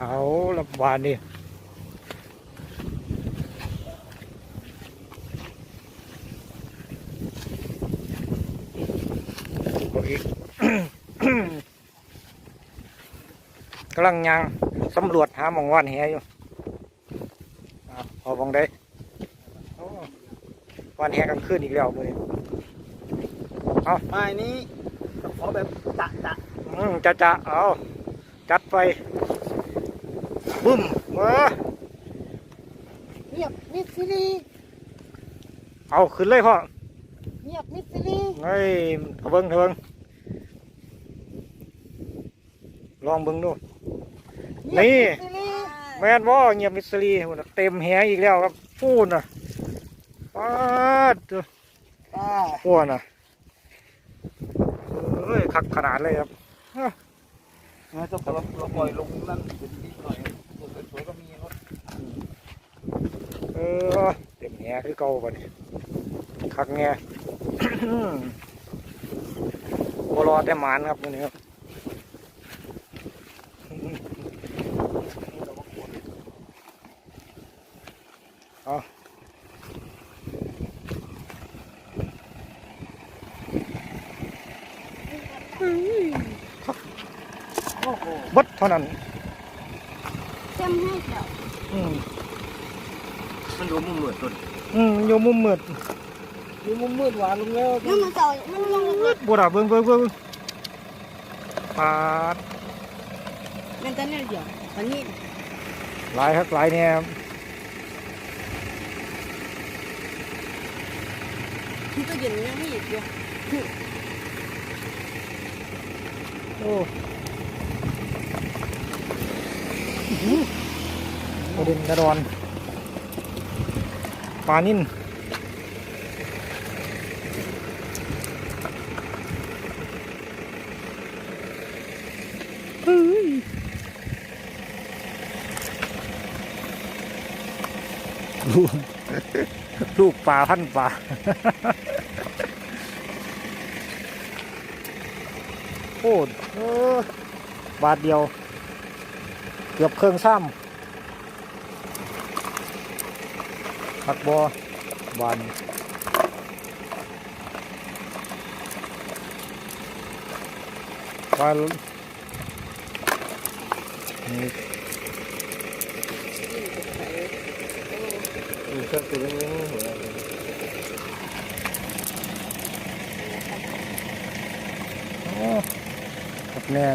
เอาละบานนี่บอีกกำลังยังสำรวจหาหมองว่านแหอยู่อะพอมองได้โอ้ว่านแหกลางคืนอีกแล้วมือนี้ไม้นี้ขอแบบจะจะอืมจะจะเอาจัดไป บึ้มเออเงียบมิดซิลีเอาขึ้นเลยพ่อเงียบมิดซิลีเฮ้ยเอาเบิ้งเอาเบิ้งลองเบิ้งดู นี่มิดซิลีแม่นว่าเงียบมิสซีหุ่นน่ะเต็มแหอีกแล้วครับพูนอะปาดอ่าอ้วนอะเอ้ยคักขนาดเลยครับเราจะเราเราปล่อยลงนั่นเป็นดีหน่อย ตัวสวยๆก็มีรถเออเต็มแหคือเก่าป่ะนี่คักแง่บรอแต่หมานครับมื้อนี้ครับเอาบัดเท่านั้น จำให้เดี๋ยวอืมมันดูมุมเหมือนต้นอืมอยู่มุมมืดดูมุมมืดหวานลงแล้วนั่นมันเก่ามันยังเล็กบดาเบิ่งเบิ่งเบิ่งปาดๆมันจะเนี่ยเดี๋ยวอันนี้หลายครับหลายเนี่ยที่ตัวเย็นยังไม่หยุดอยู่โอ้อื้อหือก ระเด็นกระดอนปลานิ่นเฮ้ยลูกลูกปลาพันปลาโอ้เออบาทเดียว เกือบเครื่องซ้ำ ผักบอบานบานนี่ดูเครื่องตัวนี้หัวโอ้แน่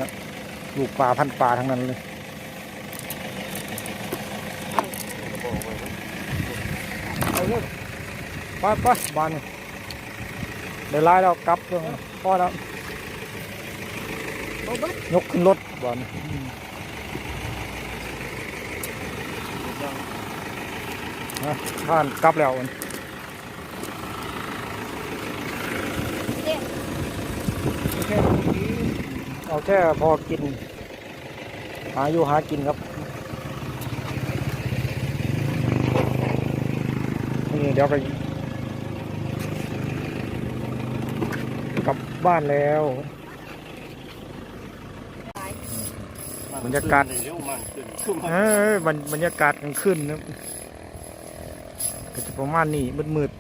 ลูกปลาพันปลาทั้งนั้นเลย เอาเลยไปไปบานเดี๋ยวไล่แล้วกลับเรื่องพอแล้วโอ้เบิ้ลยกขึ้นรถบานท่านกลับแล้วอันเด็กเอาแค่พอกิน หาอยู่หากินครับ เดี๋ยวไปกลับบ้านแล้วบรรยากาศเร็วมากขึ้นเอ้ยบรรยากาศกลางคืนนะก็จะประมาณนี้มืด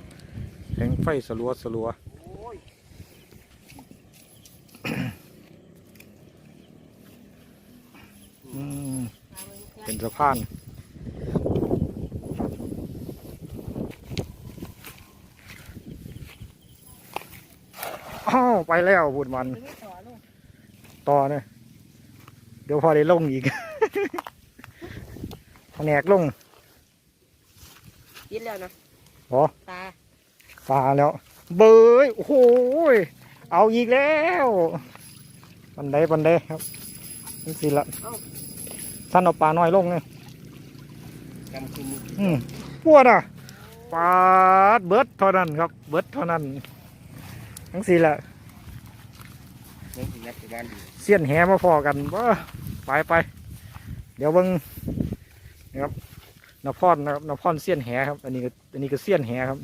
ๆแสงไฟสลัวสลัวเป็นสะพานาวไปแล้วบุญมันต่อเนี่ยเดี๋ยวพอได้ลงอีกแผนกลงยินแล้วนะอ๋อตาปลาแล้ว เบยโอ้โหยเอาอีกแล้วปันไดปันไดครับนี่สิละสั้นเอาปลาน้อยลงเนี่ยกำคือมืออืมปวดอะปลาดเบิดเท่านั้นครับ เบิดเท่านั้นทั้งสี่ละ น้องยักษ์บ้านดี เสี้ยนแหมาพอกันว่าไปไป เดี๋ยวเบิ่งนะครับนพรนะครับนพรเสี้ยนแหครับ อันนี้ก็อันนี้ก็เสี้ยนแหครับ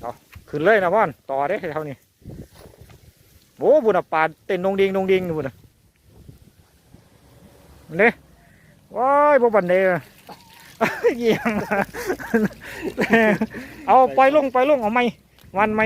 เอาขึ้นเลยนะพ่อนต่อได้เท่านี้โอ้บุญน่ะปลาเต้นนงดิงนงดิงบุญน่ะเด้ว้ายบ่บันเดอเยี่ยงเอาปล่อยลงปล่อยลงเอาไหมวันไหม